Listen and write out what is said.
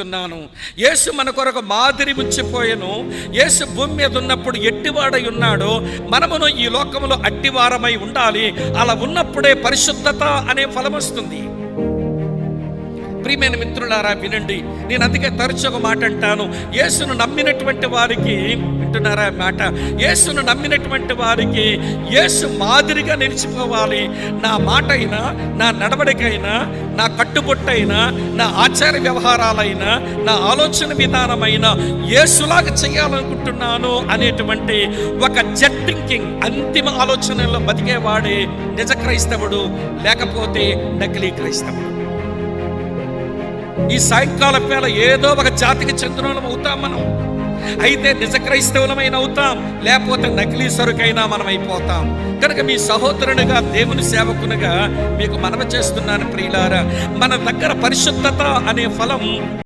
ఉన్నాను యేసు మన కొరకు మాదిరి ఉంచిపోయాను యేసు భూమి మీద ఉన్నప్పుడు ఎట్టివాడై ఉన్నాడో మనమును ఈ లోకంలో అట్టివారమై ఉండాలి. అలా ఉన్నప్పుడే పరిశుద్ధత అనే ఫలం వస్తుంది. ప్రియమైన మిత్రులారా వినండి. నేను అందుకే తరచుగా మాట అంటాను. యేసును నమ్మినటువంటి వారికి వింటున్నారా మాట? యేసును నమ్మినటువంటి వారికి యేసు మాదిరిగా నిలిచిపోవాలి. నా మాట అయినా నా నడవడికైనా నా కట్టుబొట్టైనా నా ఆచార వ్యవహారాలైనా నా ఆలోచన విధానమైన యేసులాగా చేయాలనుకుంటున్నాను అనేటువంటి ఒక జెట్ థింకింగ్ అంతిమ ఆలోచనలో బతికేవాడే నిజ క్రైస్తవుడు లేకపోతే నకిలీ క్రైస్తవుడు. ఈ సాయంకాల వేళ ఏదో ఒక జాతికి చెందిన అవుతాం మనం. అయితే నిజ క్రైస్తవులమైన అవుతాం లేకపోతే నకిలీ సరుకైనా మనం అయిపోతాం కనుక మీ సహోదరునిగా దేవుని సేవకునిగా మీకు మనవ చేస్తున్నాను ప్రియులారా. మన దగ్గర పరిశుద్ధత అనే ఫలం